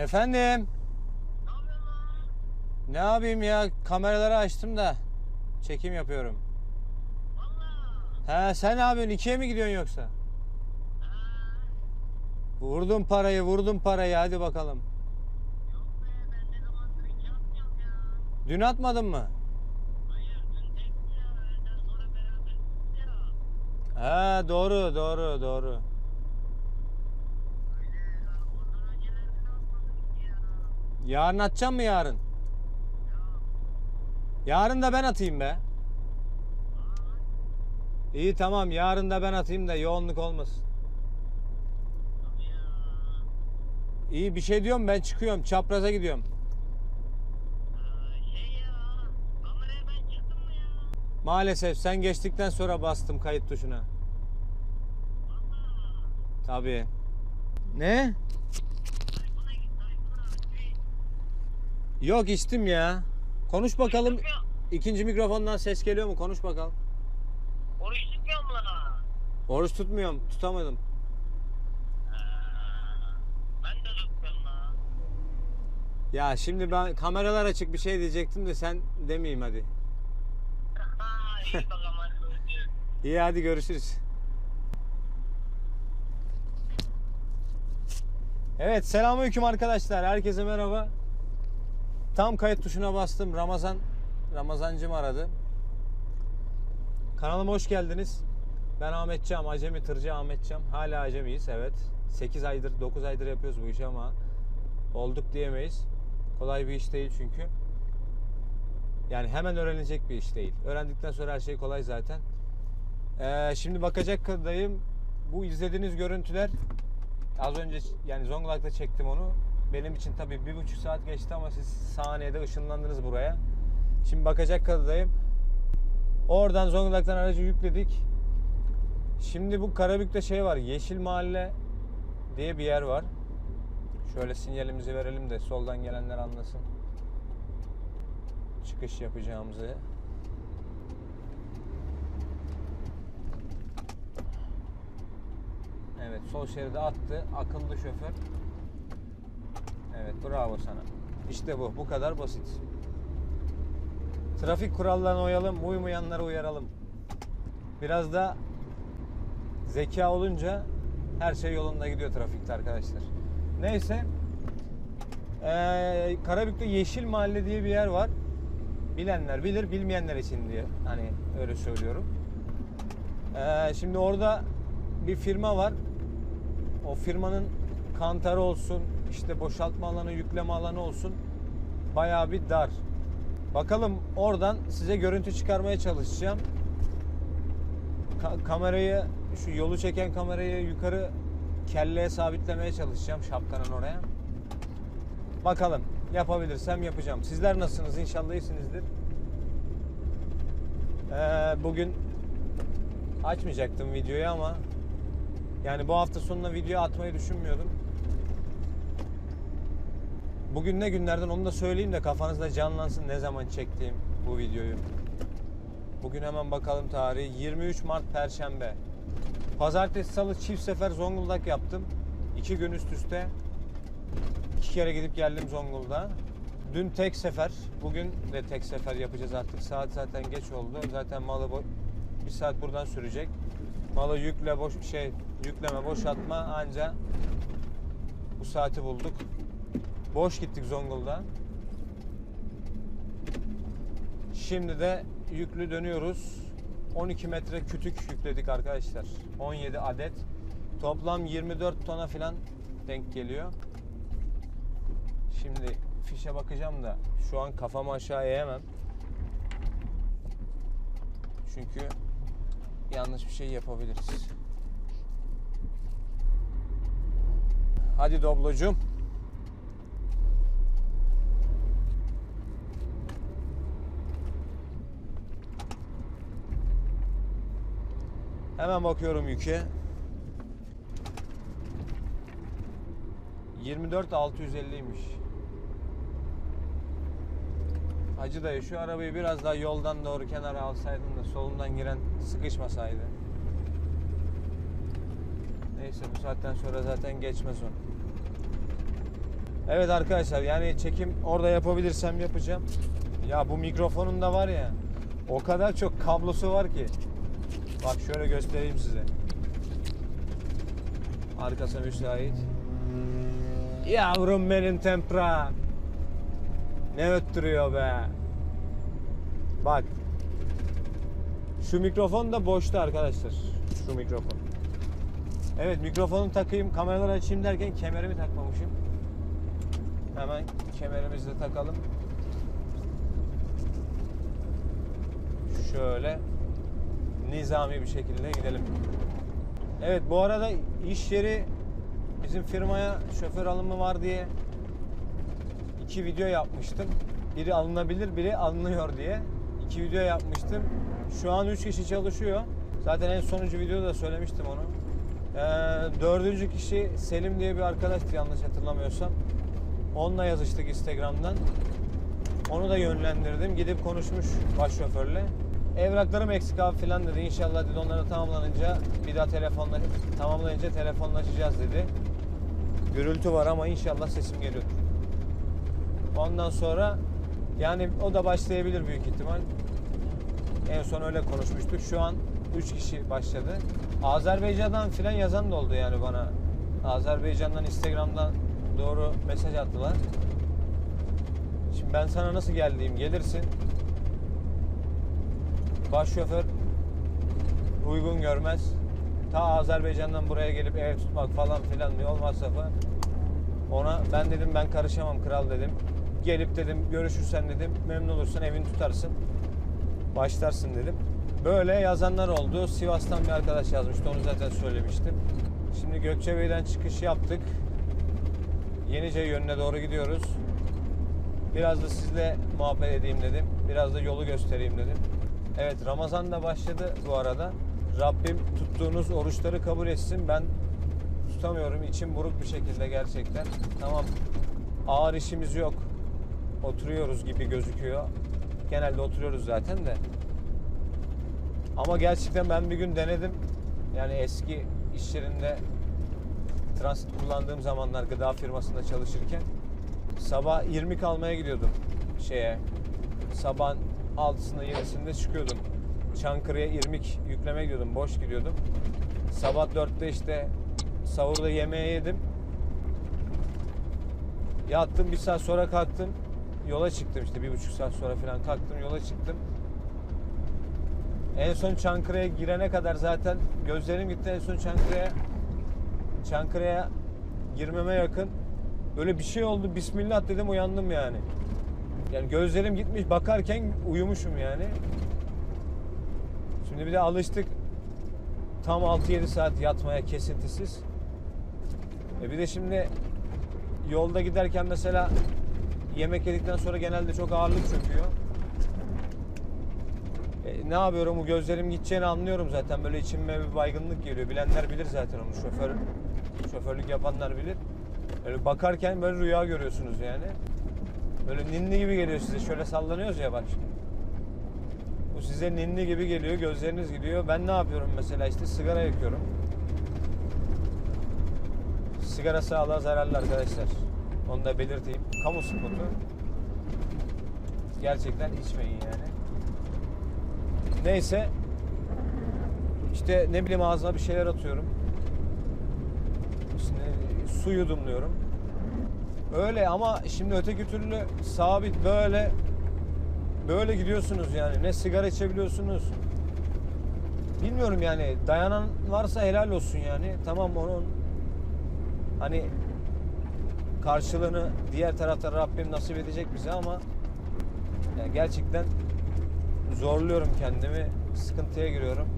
Efendim? Ne yapayım ya? Kameraları açtım da çekim yapıyorum. He sen ne yapıyorsun? İkiye mi gidiyorsun yoksa? Vurdum parayı, vurdum parayı. Hadi bakalım. Dün atmadın mı? Hayır dün tekti ya öğleden sonra beraber ya. He doğru, doğru, doğru. Öyle ya ondan öncelerinde atmadık ya. Yarın atacağım mı yarın? Yarın da ben atayım be. İyi tamam yarın da ben atayım da yoğunluk olmasın. İyi bir şey diyorum ben çıkıyorum çapraza gidiyorum. Maalesef sen geçtikten sonra bastım kayıt tuşuna. Tabii. Ne? Yok içtim ya. Konuş bakalım. İkinci mikrofondan ses geliyor mu? Konuş bakalım. Oruç tutmuyor mu lan? Oruç tutmuyorum. Tutamadım. Ee, ben de tutmuyorum lan. Ya şimdi ben kameralar açık bir şey diyecektim de sen demeyeyim hadi. İyi bakalım hadi görüşürüz. İyi hadi görüşürüz. Evet selamünaleyküm arkadaşlar. Herkese merhaba. Tam kayıt tuşuna bastım. Ramazan Ramazancım aradı. Kanalıma hoş geldiniz. Ben Ahmet Cam, Acemi Tırcı Ahmet Cam. Hala acemiyiz evet. 8 aydır, 9 aydır yapıyoruz bu işi ama olduk diyemeyiz. Kolay bir iş değil çünkü. Yani hemen öğrenilecek bir iş değil. Öğrendikten sonra her şey kolay zaten. Ee, şimdi bakacak kadayım. Bu izlediğiniz görüntüler az önce yani Zonguldak'ta çektim onu. Benim için tabii bir buçuk saat geçti ama siz saniyede ışınlandınız buraya. Şimdi bakacak kadayım. Oradan Zonguldak'tan aracı yükledik. Şimdi bu Karabük'te şey var. Yeşil Mahalle diye bir yer var. Şöyle sinyalimizi verelim de soldan gelenler anlasın. Çıkış yapacağımızı. Evet sol şeride attı. Akıllı şoför. Evet bravo sana. İşte bu. Bu kadar basit. Trafik kurallarına uyalım. Uymayanlara uyaralım. Biraz da zeka olunca her şey yolunda gidiyor trafikte arkadaşlar. Neyse. Ee, Karabük'te Yeşil Mahalle diye bir yer var. Bilenler bilir, bilmeyenler için diye hani öyle söylüyorum. Ee, şimdi orada bir firma var. O firmanın kantarı olsun, işte boşaltma alanı, yükleme alanı olsun. Bayağı bir dar. Bakalım oradan size görüntü çıkarmaya çalışacağım. Ka- kamerayı, şu yolu çeken kamerayı yukarı kelleye sabitlemeye çalışacağım şapkanın oraya. Bakalım yapabilirsem yapacağım. Sizler nasılsınız? İnşallah iyisinizdir. Ee, bugün açmayacaktım videoyu ama yani bu hafta sonuna video atmayı düşünmüyordum. Bugün ne günlerden onu da söyleyeyim de kafanızda canlansın ne zaman çektiğim bu videoyu. Bugün hemen bakalım tarihi 23 Mart Perşembe. Pazartesi salı çift sefer Zonguldak yaptım. İki gün üst üste. İki kere gidip geldim Zonguldak'a. Dün tek sefer, bugün de tek sefer yapacağız artık. Saat zaten geç oldu. Zaten malı bir saat buradan sürecek. Malı yükle boş şey yükleme boşaltma anca bu saati bulduk. Boş gittik Zonguldak'a. Şimdi de yüklü dönüyoruz. 12 metre kütük yükledik arkadaşlar. 17 adet. Toplam 24 tona falan denk geliyor. Şimdi fişe bakacağım da şu an kafamı aşağı eğemem. Çünkü yanlış bir şey yapabiliriz. Hadi Doblocuğum. Hemen bakıyorum yüke. 24 650'ymiş. Hacı dayı şu arabayı biraz daha yoldan doğru kenara alsaydın da solundan giren sıkışmasaydı. Neyse bu saatten sonra zaten geçmez o. Evet arkadaşlar yani çekim orada yapabilirsem yapacağım. Ya bu mikrofonun da var ya o kadar çok kablosu var ki. Bak şöyle göstereyim size. Arkası müsait. Yavrum benim tempra. Ne öttürüyor be. Bak. Şu mikrofon da boşta arkadaşlar. Şu mikrofon. Evet mikrofonu takayım, kameraları açayım derken kemerimi takmamışım. Hemen kemerimizi de takalım. Şöyle nizami bir şekilde gidelim. Evet bu arada iş yeri bizim firmaya şoför alımı var diye iki video yapmıştım. Biri alınabilir, biri alınıyor diye. İki video yapmıştım. Şu an üç kişi çalışıyor. Zaten en sonuncu videoda da söylemiştim onu. Ee, dördüncü kişi Selim diye bir arkadaştı yanlış hatırlamıyorsam. Onunla yazıştık Instagram'dan. Onu da yönlendirdim. Gidip konuşmuş başşoförle. Evraklarım eksik abi filan dedi. İnşallah dedi onları tamamlanınca bir daha telefonla tamamlayınca telefonlaşacağız dedi. Gürültü var ama inşallah sesim geliyor. Ondan sonra yani o da başlayabilir büyük ihtimal. En son öyle konuşmuştuk. Şu an 3 kişi başladı. Azerbaycan'dan filan yazan da oldu yani bana. Azerbaycan'dan Instagram'dan doğru mesaj attılar. Şimdi ben sana nasıl geldiğim gelirsin. Baş şoför uygun görmez. Ta Azerbaycan'dan buraya gelip ev tutmak falan filan yol masrafı. Ona ben dedim ben karışamam kral dedim. Gelip dedim görüşürsen dedim memnun olursan evini tutarsın. Başlarsın dedim. Böyle yazanlar oldu. Sivas'tan bir arkadaş yazmıştı onu zaten söylemiştim. Şimdi Gökçebey'den çıkış yaptık. Yenice yönüne doğru gidiyoruz. Biraz da sizle muhabbet edeyim dedim. Biraz da yolu göstereyim dedim. Evet Ramazan da başladı bu arada. Rabbim tuttuğunuz oruçları kabul etsin. Ben tutamıyorum. İçim buruk bir şekilde gerçekten. Tamam ağır işimiz yok. Oturuyoruz gibi gözüküyor. Genelde oturuyoruz zaten de. Ama gerçekten ben bir gün denedim. Yani eski iş yerinde transit kullandığım zamanlar gıda firmasında çalışırken sabah 20 kalmaya gidiyordum şeye. Sabah 6'sında 7'sinde çıkıyordum. Çankırı'ya irmik yükleme gidiyordum. Boş gidiyordum. Sabah 4'te işte sahurda yemeği yedim. Yattım bir saat sonra kalktım. Yola çıktım işte bir buçuk saat sonra falan kalktım yola çıktım. En son Çankırı'ya girene kadar zaten gözlerim gitti en son Çankırı'ya Çankırı'ya girmeme yakın böyle bir şey oldu Bismillah dedim uyandım yani. Yani gözlerim gitmiş bakarken uyumuşum yani. Şimdi bir de alıştık tam 6-7 saat yatmaya kesintisiz. E bir de şimdi yolda giderken mesela yemek yedikten sonra genelde çok ağırlık çöküyor. E, ne yapıyorum? Bu gözlerim gideceğini anlıyorum zaten. Böyle içime bir baygınlık geliyor. Bilenler bilir zaten onu. Şoför, şoförlük yapanlar bilir. Böyle bakarken böyle rüya görüyorsunuz yani. Böyle ninni gibi geliyor size. Şöyle sallanıyoruz ya bak şimdi. Bu size ninni gibi geliyor. Gözleriniz gidiyor. Ben ne yapıyorum mesela işte sigara yakıyorum. Sigara sağlığa zararlı arkadaşlar. Onu da belirteyim. Kamu spotu. Gerçekten içmeyin yani. Neyse. İşte ne bileyim ağzıma bir şeyler atıyorum. İşte su yudumluyorum. Öyle ama şimdi öteki türlü sabit böyle böyle gidiyorsunuz yani. Ne sigara içebiliyorsunuz. Bilmiyorum yani dayanan varsa helal olsun yani. Tamam onun hani karşılığını diğer tarafta Rabbim nasip edecek bize ama yani gerçekten zorluyorum kendimi. Sıkıntıya giriyorum.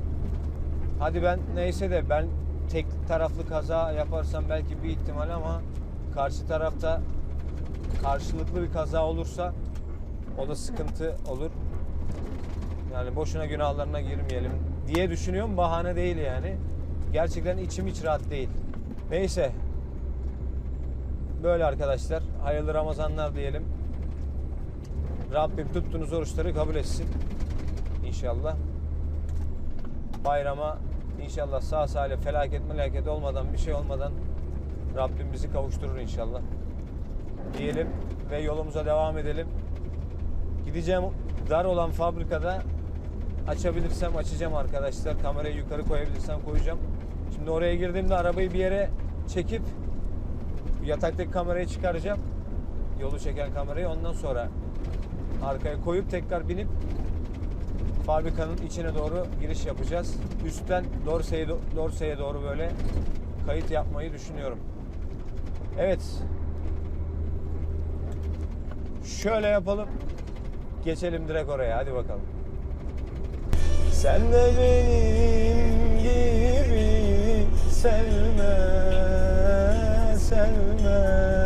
Hadi ben neyse de ben tek taraflı kaza yaparsam belki bir ihtimal ama karşı tarafta karşılıklı bir kaza olursa o da sıkıntı olur. Yani boşuna günahlarına girmeyelim diye düşünüyorum. Bahane değil yani. Gerçekten içim hiç rahat değil. Neyse. Böyle arkadaşlar. Hayırlı Ramazanlar diyelim. Rabbim tuttuğunuz oruçları kabul etsin. İnşallah. Bayrama inşallah sağ salim felaket melaket olmadan bir şey olmadan Rabbim bizi kavuşturur inşallah. diyelim ve yolumuza devam edelim. Gideceğim dar olan fabrikada açabilirsem açacağım arkadaşlar. Kamerayı yukarı koyabilirsem koyacağım. Şimdi oraya girdiğimde arabayı bir yere çekip yataktaki kamerayı çıkaracağım. Yolu çeken kamerayı ondan sonra arkaya koyup tekrar binip fabrikanın içine doğru giriş yapacağız. Üstten Dorsey'e Dorsey'e doğru böyle kayıt yapmayı düşünüyorum. Evet. Şöyle yapalım. Geçelim direkt oraya. Hadi bakalım. Sen de benim gibi sevme, sevme.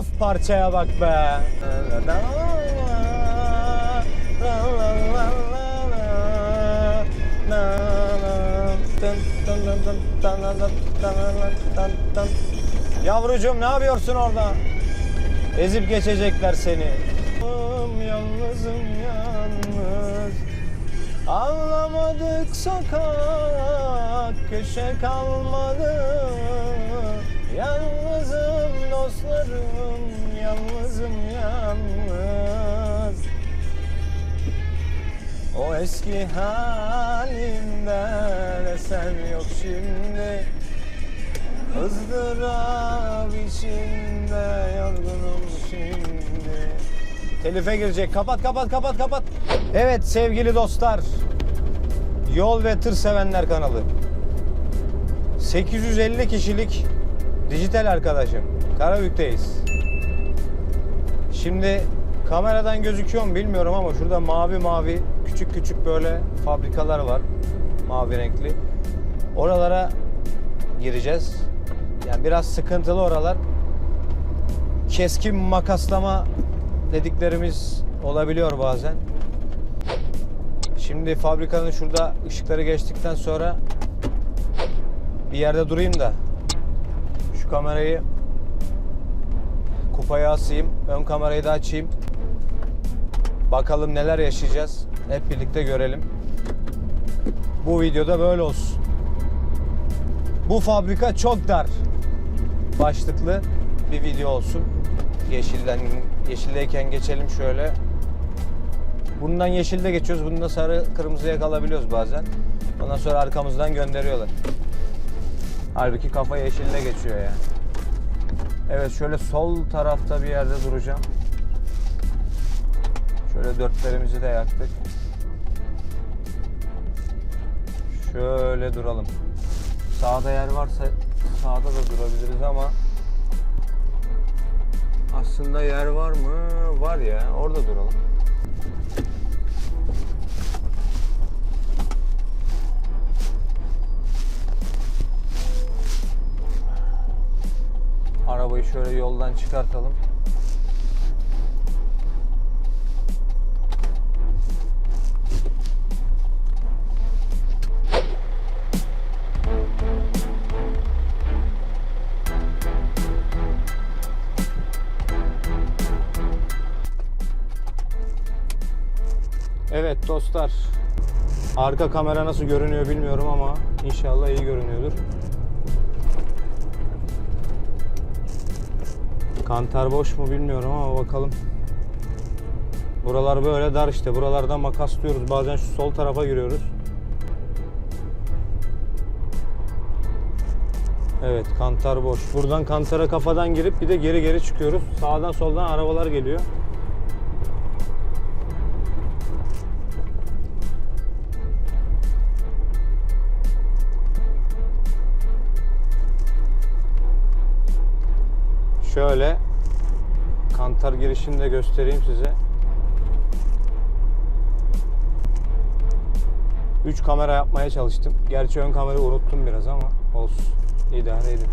Of parçaya bak be. Yavrucuğum ne yapıyorsun orada? Ezip geçecekler seni. Yalnızım yalnız. Ağlamadık sokak köşe kalmadı Yalnızım dostlarım yalnızım yalnız O eski halimden eser yok şimdi ızdırap içinde yorgunum şimdi Telife girecek. Kapat kapat kapat kapat. Evet sevgili dostlar. Yol ve tır sevenler kanalı. 850 kişilik dijital arkadaşım. Karabük'teyiz. Şimdi kameradan gözüküyor mu bilmiyorum ama şurada mavi mavi küçük küçük böyle fabrikalar var. Mavi renkli. Oralara gireceğiz. Yani biraz sıkıntılı oralar. Keskin makaslama dediklerimiz olabiliyor bazen. Şimdi fabrikanın şurada ışıkları geçtikten sonra bir yerde durayım da şu kamerayı kupaya asayım. Ön kamerayı da açayım. Bakalım neler yaşayacağız. Hep birlikte görelim. Bu videoda böyle olsun. Bu fabrika çok dar. Başlıklı bir video olsun. Yeşilden yeşildeyken geçelim şöyle. Bundan yeşilde geçiyoruz. Bunda sarı kırmızıya kalabiliyoruz bazen. Ondan sonra arkamızdan gönderiyorlar. Halbuki kafa yeşille geçiyor ya. Evet şöyle sol tarafta bir yerde duracağım. Şöyle dörtlerimizi de yaktık. Şöyle duralım. Sağda yer varsa sağda da durabiliriz ama aslında yer var mı? Var ya. Orada duralım. Şöyle yoldan çıkartalım. Evet dostlar. Arka kamera nasıl görünüyor bilmiyorum ama inşallah iyi görünüyordur. Kantar boş mu bilmiyorum ama bakalım. Buralar böyle dar işte. Buralardan makaslıyoruz. Bazen şu sol tarafa giriyoruz. Evet kantar boş. Buradan kantara kafadan girip bir de geri geri çıkıyoruz. Sağdan soldan arabalar geliyor. Şöyle kantar girişini de göstereyim size. 3 kamera yapmaya çalıştım. Gerçi ön kamerayı unuttum biraz ama olsun. İdare edin.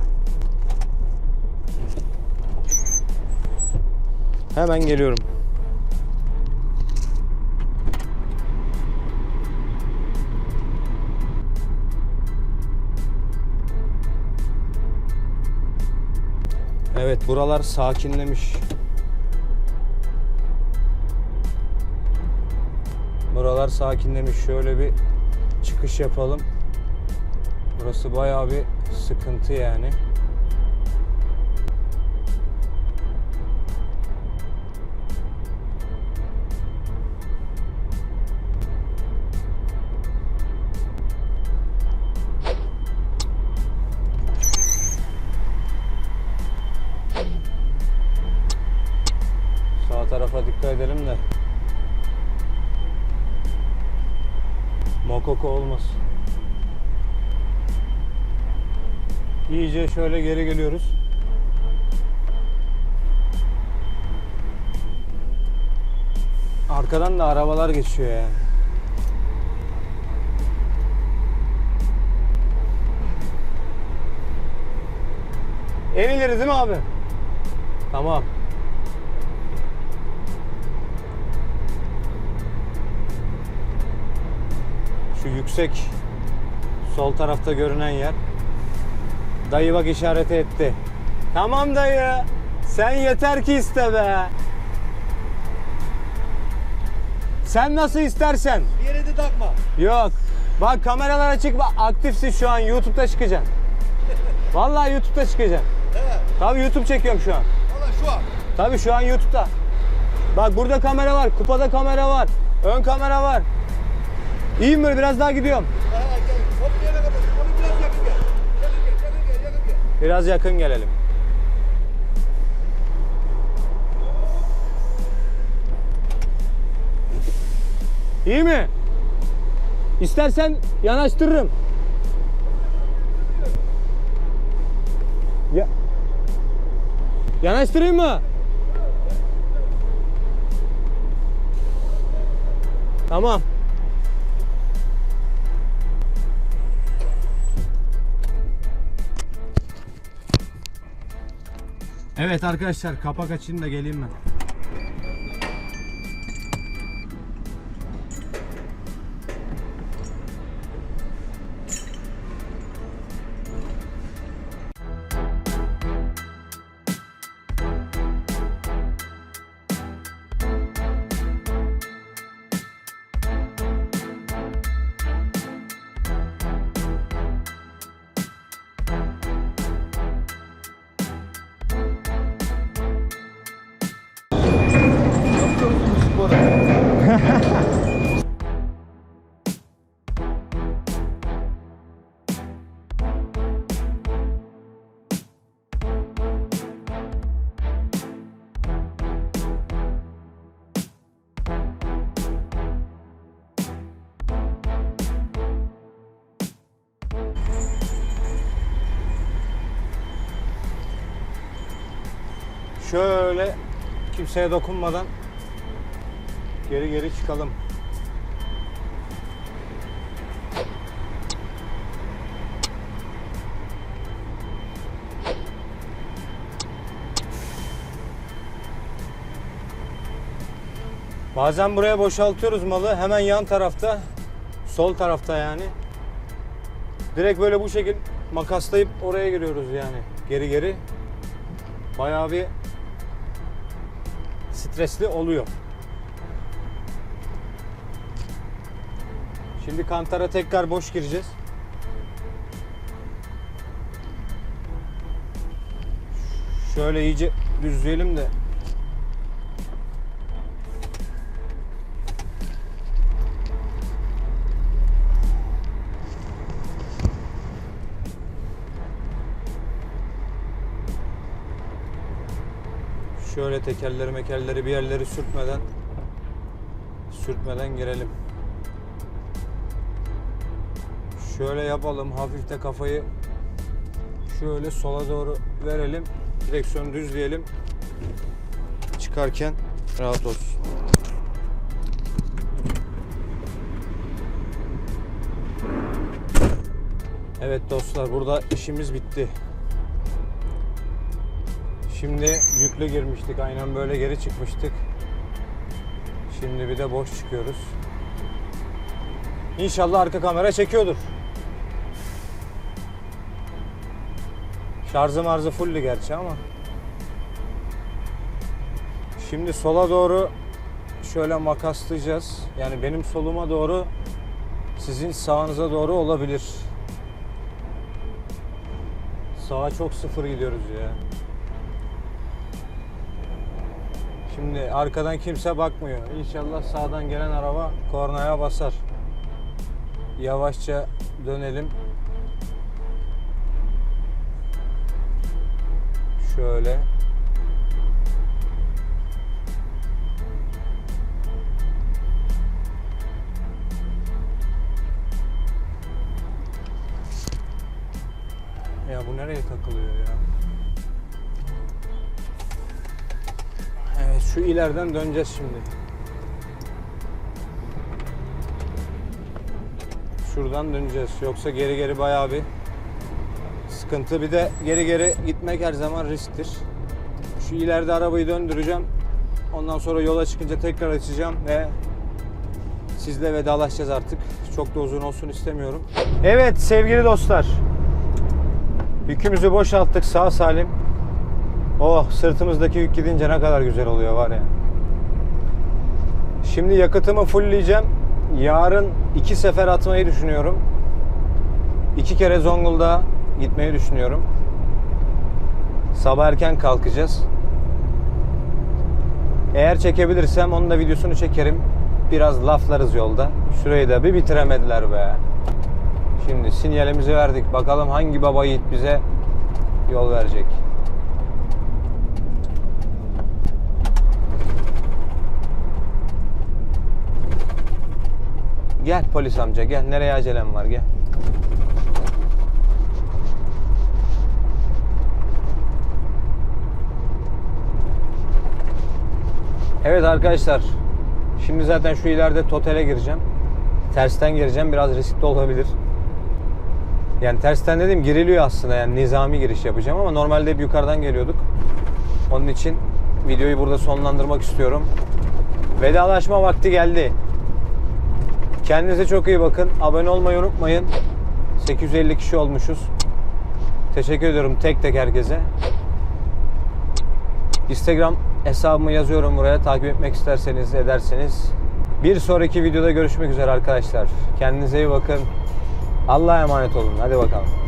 Hemen geliyorum. Evet buralar sakinlemiş. Buralar sakinlemiş. Şöyle bir çıkış yapalım. Burası bayağı bir sıkıntı yani. Mokoko olmasın. İyice şöyle geri geliyoruz. Arkadan da arabalar geçiyor yani. En ileri değil mi abi? Tamam. Yüksek sol tarafta görünen yer. Dayı bak işareti etti. Tamam dayı. Sen yeter ki iste be. Sen nasıl istersen. Bir yere de takma. Yok. Bak kameralar açık bak aktifsin şu an YouTube'da çıkacaksın. Vallahi YouTube'da çıkacaksın. He. Tabii YouTube çekiyorum şu an. Valla şu an. Tabii şu an YouTube'da. Bak burada kamera var, kupada kamera var, ön kamera var. İyiyim böyle biraz daha gidiyorum. Biraz yakın gelelim. İyi mi? İstersen yanaştırırım. Ya Yanaştırayım mı? Tamam. Evet arkadaşlar kapak açayım da geleyim ben. Şöyle kimseye dokunmadan geri geri çıkalım. Bazen buraya boşaltıyoruz malı. Hemen yan tarafta, sol tarafta yani. Direkt böyle bu şekil makaslayıp oraya giriyoruz yani. Geri geri. Bayağı bir stresli oluyor. Şimdi kantara tekrar boş gireceğiz. Şöyle iyice düzleyelim de Şöyle tekerleri mekerleri bir yerleri sürtmeden sürtmeden girelim. Şöyle yapalım. Hafif de kafayı şöyle sola doğru verelim. Direksiyonu düzleyelim. Çıkarken rahat olsun. Evet dostlar burada işimiz bitti. Şimdi yüklü girmiştik. Aynen böyle geri çıkmıştık. Şimdi bir de boş çıkıyoruz. İnşallah arka kamera çekiyordur. Şarjı marzı fulldü gerçi ama. Şimdi sola doğru şöyle makaslayacağız. Yani benim soluma doğru sizin sağınıza doğru olabilir. Sağa çok sıfır gidiyoruz ya. Şimdi arkadan kimse bakmıyor. İnşallah sağdan gelen araba kornaya basar. Yavaşça dönelim. Şöyle. Ya bu nereye takılıyor ya? Şu ileriden döneceğiz şimdi. Şuradan döneceğiz. Yoksa geri geri bayağı bir sıkıntı. Bir de geri geri gitmek her zaman risktir. Şu ileride arabayı döndüreceğim. Ondan sonra yola çıkınca tekrar açacağım ve sizle vedalaşacağız artık. Çok da uzun olsun istemiyorum. Evet sevgili dostlar. Yükümüzü boşalttık sağ salim. Oh sırtımızdaki yük gidince ne kadar güzel oluyor var ya. Şimdi yakıtımı fullleyeceğim. Yarın iki sefer atmayı düşünüyorum. İki kere Zonguldak'a gitmeyi düşünüyorum. Sabah erken kalkacağız. Eğer çekebilirsem onun da videosunu çekerim. Biraz laflarız yolda. Şurayı da bir bitiremediler be. Şimdi sinyalimizi verdik. Bakalım hangi baba yiğit bize yol verecek. Gel polis amca gel. Nereye acelem var gel. Evet arkadaşlar. Şimdi zaten şu ileride totele gireceğim. Tersten gireceğim. Biraz riskli olabilir. Yani tersten dedim giriliyor aslında yani nizami giriş yapacağım ama normalde hep yukarıdan geliyorduk. Onun için videoyu burada sonlandırmak istiyorum. Vedalaşma vakti geldi. Kendinize çok iyi bakın. Abone olmayı unutmayın. 850 kişi olmuşuz. Teşekkür ediyorum tek tek herkese. Instagram hesabımı yazıyorum buraya. Takip etmek isterseniz ederseniz. Bir sonraki videoda görüşmek üzere arkadaşlar. Kendinize iyi bakın. Allah'a emanet olun. Hadi bakalım.